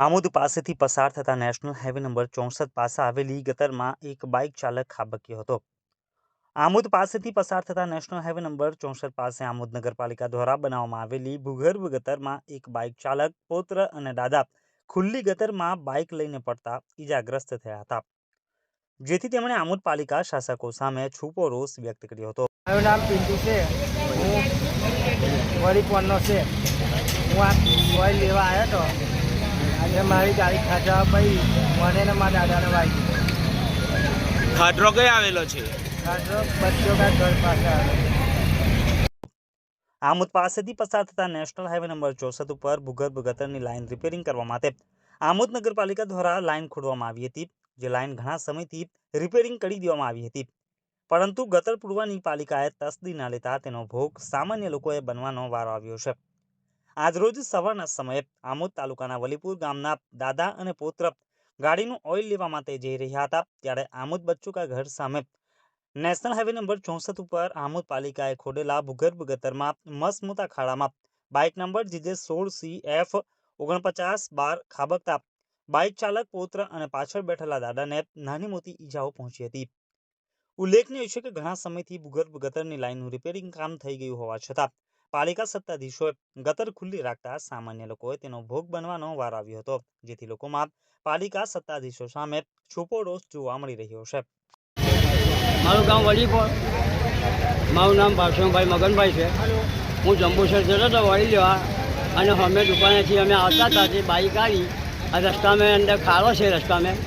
આમોદ પાસેથી પસાર થતા નેશનલ હાઈવે નંબર ચોસઠ પાસે આવેલી ગતરમાં એક બાઇક ચાલક ખાબક્યો હતો. આમોદ પાસેથી પસાર થતા નેશનલ હાઈવે નંબર ચોસઠ પાસે આમોદ નગરપાલિકા દ્વારા બનાવવામાં આવેલી ભૂગર્ભ ગતરમાં એક બાઇક ચાલક, પૌત્ર અને દાદા ખુલ્લી ગતરમાં બાઇક લઈને પડતા ઈજાગ્રસ્ત થયા હતા. જેથી તેમણે આમોદ પાલિકા શાસકો સામે છૂપો રોષ વ્યક્ત કર્યો હતો. મારું નામ પિન્ટુ છે. હું વળી છે. હું આ લેવા આવ્યો હતો અને મારી ગાડી ખાધા ભાઈ મને ને મારા દાદાને વાગી ખાડરો કઈ આવેલો છે? ખાડરો બચ્ચો કા ઘર પાસે આવેલો આમોદ પાસેથી પસાર થતા નેશનલ હાઈવે નંબર ચોસઠ ઉપર ભૂગર્ભ ગટરની લાઇન રિપેરિંગ કરવા માટે આમોદ નગરપાલિકા દ્વારા લાઇન ખોડવામાં આવી હતી જે લાઇન ઘણા સમયથી રિપેરિંગ કરી દેવામાં આવી હતી. પરંતુ ગટર પૂરવાની પાલિકાએ તસ્દી ના લેતા તેનો ભોગ સામાન્ય લોકોએ બનવાનો વારો આવ્યો છે. આજરોજ સવારના સમયે આમોદ તાલુકાના વલીપુર ગામના દાદા અને પુત્ર ગાડીનું ઓઇલ લેવા માટે જઈ રહ્યા હતા. ત્યારે આમોદ બચ્ચુકા ઘર સામે નેશનલ હાઈવે નંબર ચોસઠ ઉપર આમોદ પાલિકાએ ખોદેલા ભૂગર્ભ ગતરમાં મસમોટા ખાડામાં બાઇક નંબર જીજે સોળ સી એફ ઓગણપચાસ બાર ખાબકતા બાઇક ચાલક, પુત્ર અને પાછળ બેઠેલા દાદાને નાની મોટી ઈજાઓ પહોંચી હતી. ઉલ્લેખનીય છે કે ઘણા સમયથી ભૂગર્ભ ગટરની લાઇનનું રિપેરિંગ કામ થઈ ગયું હોવા છતાં પાલિકા સત્તાધીશોએ ગટર ખુલ્લી રાખતા સામાન્ય લોકોએ તેનો ભોગ બનવાનો વાર આવ્યો હતો જેથી લોકોમાં પાલિકા સત્તાધીશો સામે છૂપો રોષ જોવા મળી રહ્યો છે. મારું ગામ વલીપોર મારું નામ ભાવસંગભાઈ મગનભાઈ છે. હું જંબુસર જતો હતો વળી લેવા અને અમે દુકાનેથી અમે આવતા હતા તે બાઇક આવી આ રસ્તામાં અંદર ખાડો છે રસ્તામાં.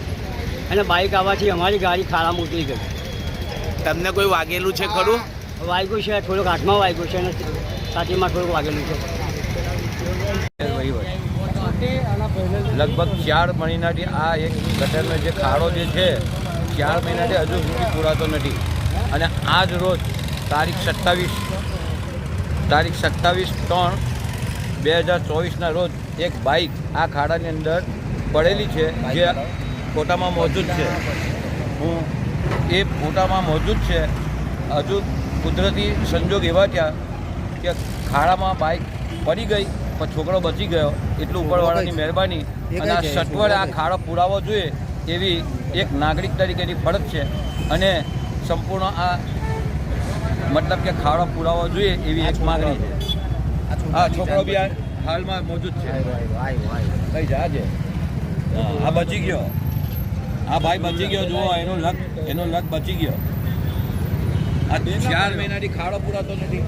અને બાઇક આવવાથી અમારી ગાડી ખાડા ઉતરી ગઈ. તમને કોઈ વાગેલું છે ખરું? વાગ્યું છે થોડુંક હાથમાં વાગ્યું છે. છાતીમાં થોડુંક વાગેલું છે. લગભગ ચાર મહિનાથી આ એક ગટરનો જે ખાડો જે છે, ચાર મહિનાથી હજુ સુધી પૂરાતો નથી. અને આજ રોજ તારીખ સત્તાવીસ તારીખ સત્તાવીસ ત્રણ બે હજાર ચોવીસના રોજ એક બાઇક આ ખાડાની અંદર પડેલી છે, જે ફોટામાં મોજૂદ છે. હું એ ફોટામાં મોજૂદ છે. હજુ કુદરતી સંજોગ એવા થયા કે ખાડામાં બાઇક પડી ગઈ પણ છોકરો બચી ગયો. એટલું ઉપરવાળાની મહેરબાની. અને આ સત્વરે આ ખાડો પુરાવો જોઈએ એવી એક નાગરિક તરીકેની ફરજ છે. અને સંપૂર્ણ આ મતલબ કે ખાડો પુરાવો જોઈએ એવી એક માગણી છે. હા છોકરો બી હાલમાં મોજૂદ છે. કઈ જાજે આ બચી ગયો. આ ભાઈ બચી ગયો જુઓ એનો લગ એનો લગ બચી ગયો. આ ચાર મહિનાથી ખાડો પુરાતો નથી.